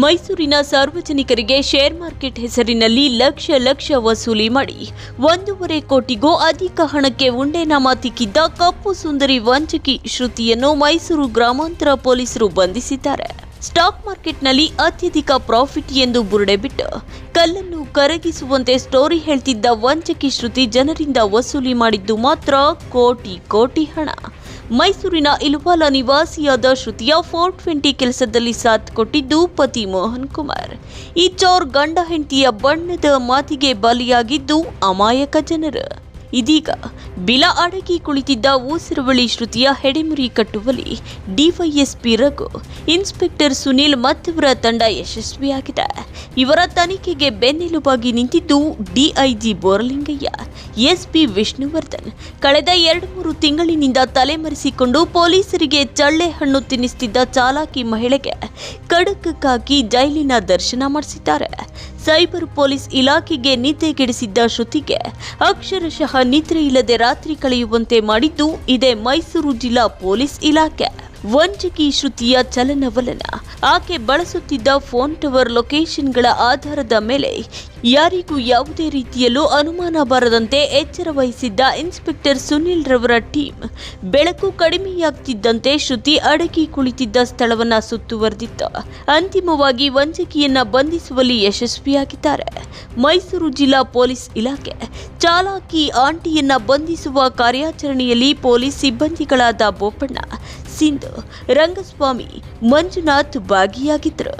ಮೈಸೂರಿನ ಸಾರ್ವಜನಿಕರಿಗೆ share market ಹೆಸರಿನಲ್ಲಿ ಲಕ್ಷ ಲಕ್ಷ ವಸೂಲಿ ಮಾಡಿ, ಒಂದೂವರೆ ಕೋಟಿಗೂ ಅಧಿಕ ಹಣಕ್ಕೆ ಉಂಡೆನಾಮ ತಿಕ್ಕಿದ್ದ ಕಪ್ಪು ಸುಂದರಿ ವಂಚಕಿ ಶ್ರುತಿಯನ್ನು ಮೈಸೂರು ಗ್ರಾಮಾಂತರ ಪೊಲೀಸರು ಬಂಧಿಸಿದ್ದಾರೆ. ಸ್ಟಾಕ್ ಮಾರ್ಕೆಟ್ನಲ್ಲಿ ಅತ್ಯಧಿಕ ಪ್ರಾಫಿಟ್ ಎಂದು ಬುರುಡೆ ಬಿಟ್ಟು, ಕಲ್ಲನ್ನು ಕರಗಿಸುವಂತೆ ಸ್ಟೋರಿ ಹೇಳ್ತಿದ್ದ ವಂಚಕಿ ಶ್ರುತಿ ಜನರಿಂದ ವಸೂಲಿ ಮಾಡಿದ್ದು ಮಾತ್ರ ಕೋಟಿ ಕೋಟಿ ಹಣ. ಮೈಸೂರಿನ ಇಲ್ವಾಲಾ ನಿವಾಸಿಯಾದ ಶ್ರುತಿಯ ಫೋರ್ ಟ್ವೆಂಟಿ ಕೆಲಸದಲ್ಲಿ ಸಾಥ್ ಕೊಟ್ಟಿದ್ದು ಪತಿ ಮೋಹನ್ ಕುಮಾರ್. ಈ ಚೌರ್ ಗಂಡ ಹೆಂಡತಿಯ ಬಣ್ಣದ ಮಾತಿಗೆ ಬಲಿಯಾಗಿದ್ದು ಅಮಾಯಕ ಜನರು. ಇದೀಗ ಬಿಲ ಅಡಗಿ ಕುಳಿತಿದ್ದ ಊಸಿರುವಳಿ ಶ್ರುತಿಯ ಹೆಡೆಮುರಿ ಕಟ್ಟುವಲ್ಲಿ ಡಿವೈಎಸ್ಪಿ ರಘು, ಇನ್ಸ್ಪೆಕ್ಟರ್ ಸುನೀಲ್ ಮತ್ತಿವರ ತಂಡ ಯಶಸ್ವಿಯಾಗಿದೆ. ಇವರ ತನಿಖೆಗೆ ಬೆನ್ನೆಲುಬಾಗಿ ನಿಂತಿದ್ದು ಡಿಐಜಿ ಬೋರಲಿಂಗಯ್ಯ ಎಸ್ಪಿ ವಿಷ್ಣುವರ್ಧನ್. ಕಳೆದ ಎರಡು ಮೂರು ತಿಂಗಳಿನಿಂದ ತಲೆಮರೆಸಿಕೊಂಡು ಪೊಲೀಸರಿಗೆ ಚಳ್ಳೆ ಹಣ್ಣು ತಿನ್ನಿಸ್ತಿದ್ದ ಚಾಲಾಕಿ ಮಹಿಳೆಗೆ ಕಡಕಕ್ಕಾಗಿ ಜೈಲಿನ ದರ್ಶನ ಮಾಡಿಸಿದ್ದಾರೆ. ಸೈಬರ್ ಪೊಲೀಸ್ ಇಲಾಖೆಗೆ ನಿದ್ದೆಗೆಡಿಸಿದ್ದ ಶ್ರುತಿಗೆ ಅಕ್ಷರಶಃ ನಿದ್ರೆ ಇಲ್ಲದೆ ರಾತ್ರಿ ಕಳೆಯುವಂತೆ ಮಾಡಿದ್ದು ಇದೇ ಮೈಸೂರು ಜಿಲ್ಲಾ ಪೊಲೀಸ್ ಇಲಾಖೆ. ವಂಚಕಿ ಶ್ರುತಿಯ ಚಲನವಲನ. ಆಕೆ ಬಳಸುತ್ತಿದ್ದ ಫೋನ್ ಟವರ್ ಲೊಕೇಶನ್ಗಳ ಆಧಾರದ ಮೇಲೆ ಯಾರಿಗೂ ಯಾವುದೇ ರೀತಿಯಲ್ಲೂ ಅನುಮಾನ ಬರದಂತೆ ಎಚ್ಚರ ವಹಿಸಿದ್ದ ಇನ್ಸ್ಪೆಕ್ಟರ್ ಸುನಿಲ್ ರವರ ಟೀಮ್. ಬೆಳಕು ಕಡಿಮೆಯಾಗ್ತಿದ್ದಂತೆ ಶ್ರುತಿ ಅಡಗಿ ಕುಳಿತಿದ್ದ ಸ್ಥಳವನ್ನ ಸುತ್ತುವರೆದಿತ್ತು. ಅಂತಿಮವಾಗಿ ವಂಚಕಿಯನ್ನ ಬಂಧಿಸುವಲ್ಲಿ ಯಶಸ್ವಿಯಾಗಿದ್ದಾರೆ. ಮೈಸೂರು ಜಿಲ್ಲಾ ಪೊಲೀಸ್ ಇಲಾಖೆ ಚಾಲಾಕಿ ಆಂಟಿಯನ್ನ ಬಂಧಿಸುವ ಕಾರ್ಯಾಚರಣೆಯಲ್ಲಿ ಪೊಲೀಸ್ ಸಿಬ್ಬಂದಿಗಳಾದ ಬೋಪಣ್ಣ ಸಿಂಧು ರಂಗಸ್ವಾಮಿ ಮಂಜುನಾಥ್ ಭಾಗಿಯಾಗಿದ್ದರು